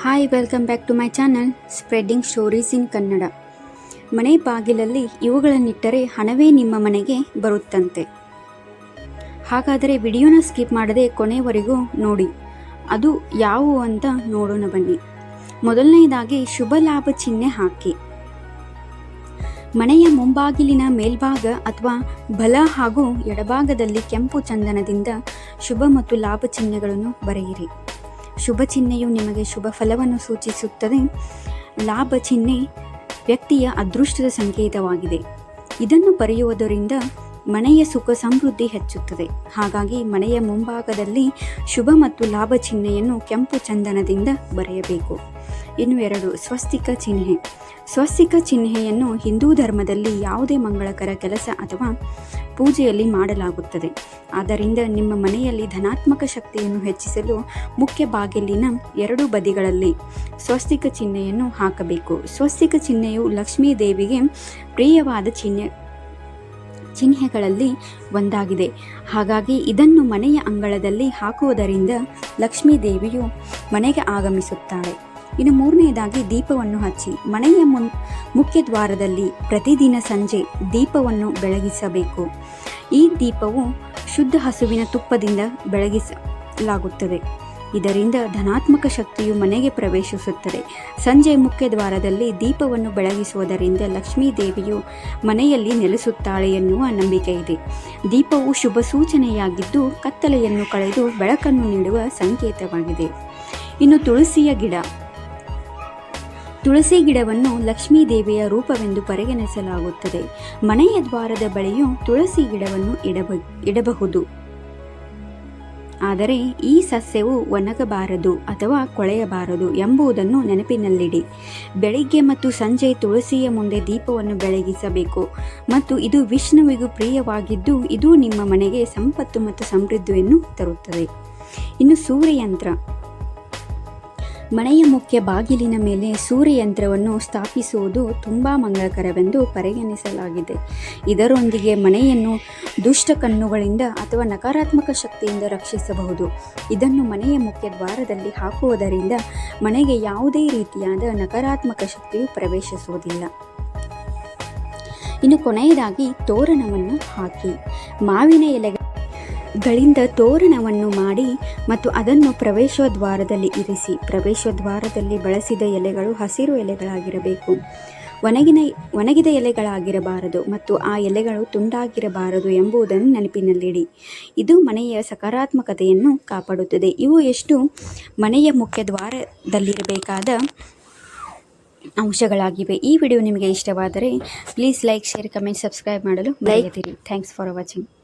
Hi welcome back to my channel spreading stories in Kannada ಮನೆ ಬಾಗಿಲಲ್ಲಿ ಇವುಗಳನ್ನಿಟ್ಟರೆ ಹಣವೇ ನಿಮ್ಮ ಮನೆಗೆ ಬರುತ್ತಂತೆ. ಹಾಗಾದರೆ ವಿಡಿಯೋನ ಸ್ಕಿಪ್ ಮಾಡದೆ ಕೊನೆವರೆಗೂ ನೋಡಿ. ಅದು ಯಾವುವು ಅಂತ ನೋಡೋಣ ಬನ್ನಿ. ಮೊದಲನೆಯದಾಗಿ ಶುಭ ಲಾಭ ಚಿಹ್ನೆ ಹಾಕಿ. ಮನೆಯ ಮುಂಬಾಗಿಲಿನ ಮೇಲ್ಭಾಗ ಅಥವಾ ಬಲ ಹಾಗೂ ಎಡಭಾಗದಲ್ಲಿ ಕೆಂಪು ಚಂದನದಿಂದ ಶುಭ ಮತ್ತು ಲಾಭ ಚಿಹ್ನೆಗಳನ್ನು ಬರೆಯಿರಿ. ಶುಭ ಚಿಹ್ನೆಯು ನಿಮಗೆ ಶುಭ ಫಲವನ್ನು ಸೂಚಿಸುತ್ತದೆ. ಲಾಭ ಚಿಹ್ನೆ ವ್ಯಕ್ತಿಯ ಅದೃಷ್ಟದ ಸಂಕೇತವಾಗಿದೆ. ಇದನ್ನು ಬರೆಯುವುದರಿಂದ ಮನೆಯ ಸುಖ ಸಮೃದ್ಧಿ ಹೆಚ್ಚುತ್ತದೆ. ಹಾಗಾಗಿ ಮನೆಯ ಮುಂಭಾಗದಲ್ಲಿ ಶುಭ ಮತ್ತು ಲಾಭ ಚಿಹ್ನೆಯನ್ನು ಕೆಂಪು ಚಂದನದಿಂದ ಬರೆಯಬೇಕು. ಇನ್ನು ಎರಡು, ಸ್ವಸ್ತಿಕ ಚಿಹ್ನೆ. ಸ್ವಸ್ತಿಕ ಚಿಹ್ನೆಯನ್ನು ಹಿಂದೂ ಧರ್ಮದಲ್ಲಿ ಯಾವುದೇ ಮಂಗಳಕರ ಕೆಲಸ ಅಥವಾ ಪೂಜೆಯಲ್ಲಿ ಮಾಡಲಾಗುತ್ತದೆ. ಆದ್ದರಿಂದ ನಿಮ್ಮ ಮನೆಯಲ್ಲಿ ಧನಾತ್ಮಕ ಶಕ್ತಿಯನ್ನು ಹೆಚ್ಚಿಸಲು ಮುಖ್ಯ ಬಾಗಿಲಿನ ಎರಡು ಬದಿಗಳಲ್ಲಿ ಸ್ವಸ್ತಿಕ ಚಿಹ್ನೆಯನ್ನು ಹಾಕಬೇಕು. ಸ್ವಸ್ತಿಕ ಚಿಹ್ನೆಯು ಲಕ್ಷ್ಮೀ ದೇವಿಗೆ ಪ್ರಿಯವಾದ ಚಿಹ್ನೆ ಚಿಹ್ನೆಗಳಲ್ಲಿ ಒಂದಾಗಿದೆ. ಹಾಗಾಗಿ ಇದನ್ನು ಮನೆಯ ಅಂಗಳದಲ್ಲಿ ಹಾಕುವುದರಿಂದ ಲಕ್ಷ್ಮೀ ದೇವಿಯು ಮನೆಗೆ ಆಗಮಿಸುತ್ತಾಳೆ. ಇನ್ನು ಮೂರನೆಯದಾಗಿ ದೀಪವನ್ನು ಹಚ್ಚಿ, ಮನೆಯ ಮುನ್, ಮುಖ್ಯ ದ್ವಾರದಲ್ಲಿ ಪ್ರತಿದಿನ ಸಂಜೆ ದೀಪವನ್ನು ಬೆಳಗಿಸಬೇಕು. ಈ ದೀಪವು ಶುದ್ಧ ಹಸುವಿನ ತುಪ್ಪದಿಂದ ಬೆಳಗಿಸಲಾಗುತ್ತದೆ. ಇದರಿಂದ ಧನಾತ್ಮಕ ಶಕ್ತಿಯು ಮನೆಗೆ ಪ್ರವೇಶಿಸುತ್ತದೆ. ಸಂಜೆ ಮುಖ್ಯ ದ್ವಾರದಲ್ಲಿ ದೀಪವನ್ನು ಬೆಳಗಿಸುವುದರಿಂದ ಲಕ್ಷ್ಮೀ ದೇವಿಯು ಮನೆಯಲ್ಲಿ ನೆಲೆಸುತ್ತಾಳೆ ಎನ್ನುವ ನಂಬಿಕೆ ಇದೆ. ದೀಪವು ಶುಭ ಸೂಚನೆಯಾಗಿದ್ದು ಕತ್ತಲೆಯನ್ನು ಕಳೆದು ಬೆಳಕನ್ನು ನೀಡುವ ಸಂಕೇತವಾಗಿದೆ. ಇನ್ನು ತುಳಸಿಯ ಗಿಡ. ತುಳಸಿ ಗಿಡವನ್ನು ಲಕ್ಷ್ಮೀ ದೇವಿಯ ರೂಪವೆಂದು ಪರಿಗಣಿಸಲಾಗುತ್ತದೆ. ಮನೆಯ ದ್ವಾರದ ಬಳಿಯು ತುಳಸಿ ಗಿಡವನ್ನು ಇಡಬ, ಇಡಬಹುದು. ಆದರೆ ಈ ಸಸ್ಯವು ಒಣಗಬಾರದು ಅಥವಾ ಕೊಳೆಯಬಾರದು ಎಂಬುದನ್ನು ನೆನಪಿನಲ್ಲಿಡಿ. ಬೆಳಿಗ್ಗೆ ಮತ್ತು ಸಂಜೆ ತುಳಸಿಯ ಮುಂದೆ ದೀಪವನ್ನು ಬೆಳಗಿಸಬೇಕು ಮತ್ತು ಇದು ವಿಷ್ಣುವಿಗೂ ಪ್ರಿಯವಾಗಿದ್ದು ಇದು ನಿಮ್ಮ ಮನೆಗೆ ಸಂಪತ್ತು ಮತ್ತು ಸಮೃದ್ಧಿಯನ್ನು ತರುತ್ತದೆ. ಇನ್ನು ಸೂರ್ಯಯಂತ್ರ. ಮನೆಯ ಮುಖ್ಯ ಬಾಗಿಲಿನ ಮೇಲೆ ಸೂರ್ಯಯಂತ್ರವನ್ನು ಸ್ಥಾಪಿಸುವುದು ತುಂಬ ಮಂಗಳಕರವೆಂದು ಪರಿಗಣಿಸಲಾಗಿದೆ. ಇದರೊಂದಿಗೆ ಮನೆಯನ್ನು ದುಷ್ಟ ಕಣ್ಣುಗಳಿಂದ ಅಥವಾ ನಕಾರಾತ್ಮಕ ಶಕ್ತಿಯಿಂದ ರಕ್ಷಿಸಬಹುದು. ಇದನ್ನು ಮನೆಯ ಮುಖ್ಯ ದ್ವಾರದಲ್ಲಿ ಹಾಕುವುದರಿಂದ ಮನೆಗೆ ಯಾವುದೇ ರೀತಿಯಾದ ನಕಾರಾತ್ಮಕ ಶಕ್ತಿಯು ಪ್ರವೇಶಿಸುವುದಿಲ್ಲ. ಇನ್ನು ಕೊನೆಯದಾಗಿ ತೋರಣವನ್ನು ಹಾಕಿ. ಮಾವಿನ ಎಲೆಗಳ ಗಳಿಂದ ತೋರಣವನ್ನು ಮಾಡಿ ಮತ್ತು ಅದನ್ನು ಪ್ರವೇಶ ದ್ವಾರದಲ್ಲಿ ಇರಿಸಿ. ಪ್ರವೇಶ ದ್ವಾರದಲ್ಲಿ ಬಳಸಿದ ಎಲೆಗಳು ಹಸಿರು ಎಲೆಗಳಾಗಿರಬೇಕು. ಒಣಗಿನ, ಒಣಗಿದ ಎಲೆಗಳಾಗಿರಬಾರದು ಮತ್ತು ಆ ಎಲೆಗಳು ತುಂಡಾಗಿರಬಾರದು ಎಂಬುದನ್ನು ನೆನಪಿನಲ್ಲಿಡಿ. ಇದು ಮನೆಯ ಸಕಾರಾತ್ಮಕತೆಯನ್ನು ಕಾಪಾಡುತ್ತದೆ. ಇವು ಎಷ್ಟು ಮನೆಯ ಮುಖ್ಯ ದ್ವಾರದಲ್ಲಿರಬೇಕಾದ ಅಂಶಗಳಾಗಿವೆ. ಈ ವಿಡಿಯೋ ನಿಮಗೆ ಇಷ್ಟವಾದರೆ please like, share, comment, subscribe ಮಾಡಲು ಮರೆಯದಿರಿ. Thanks for watching.